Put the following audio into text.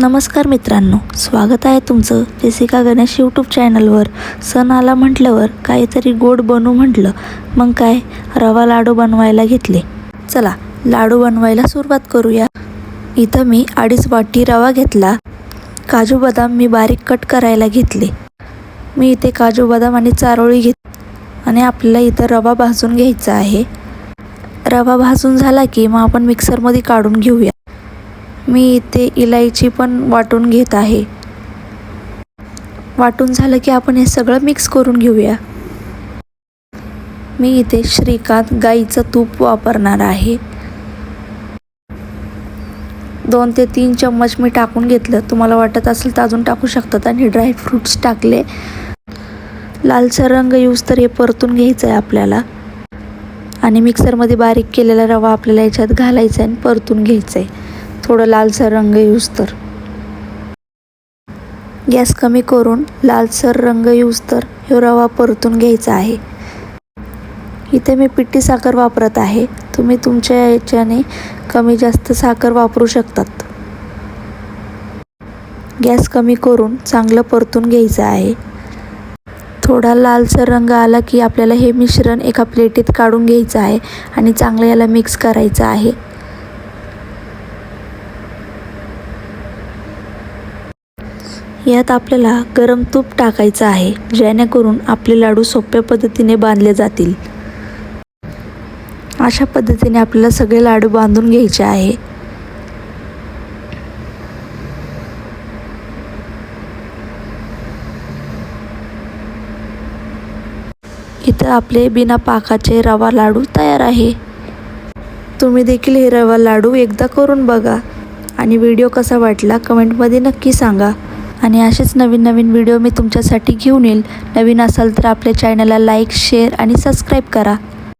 नमस्कार मित्रांनो स्वागत आहे तुमचं जेसिका गणेश यूट्यूब चॅनलवर सण आला म्हटल्यावर काहीतरी गोड बनू म्हटलं मग काय? रवा लाडू बनवायला घेतले. चला लाडू बनवायला सुरुवात करूया. इथं मी अडीच वाटी रवा घेतला. काजू बदाम मी बारीक कट करायला घेतले. मी इथे काजू बदाम आणि चारोळी घेत आणि आपल्याला इथं रवा भाजून घ्यायचा आहे. रवा भाजून झाला की मग आपण मिक्सरमध्ये काढून घेऊया. मी इथे इलायची पण वाटून घेत आहे. वाटून झालं की आपण हे सगळं मिक्स करून घेऊया. मी इथे श्रीकांत गाईचं तूप वापरणार आहे. दोन ते तीन चम्मच मी टाकून घेतलं. तुम्हाला वाटत असेल तर अजून टाकू शकतात आणि ड्रायफ्रूट्स टाकले. लालसर रंग यूज तर हे परतून घ्यायचं आहे आपल्याला. आणि मिक्सरमध्ये बारीक केलेला रवा आपल्याला याच्यात घालायचा आहे आणि परतून घ्यायचं आहे थोडं लालसर रंग यूज तर. गॅस कमी करून लालसर रंग यूज तर हे रवा परतून घ्यायचा आहे. इथे मी पिठी साखर वापरत आहे. तुम्ही तुमच्या याच्याने कमी जास्त साखर वापरू शकतात. गॅस कमी करून चांगलं परतून घ्यायचं आहे. थोडा लालसर रंग आला की आपल्याला हे मिश्रण एका प्लेटीत काढून घ्यायचं आहे आणि चांगलं याला मिक्स करायचं आहे. यात आपल्याला गरम तूप टाकायचं आहे जेणेकरून आपले लाडू सोप्या पद्धतीने बांधले जातील. अशा पद्धतीने आपल्याला सगळे लाडू बांधून घ्यायचे आहे. इथं आपले बिना पाकाचे रवा लाडू तयार आहे. तुम्ही देखील हे रवा लाडू एकदा करून बघा आणि व्हिडिओ कसा वाटला कमेंटमध्ये नक्की सांगा. आणि असेच नवीन नवीन व्हिडिओ मी तुमच्यासाठी घेऊन येईल. नवीन असाल तर आपल्या चॅनलला लाईक शेअर आणि सबस्क्राईब करा.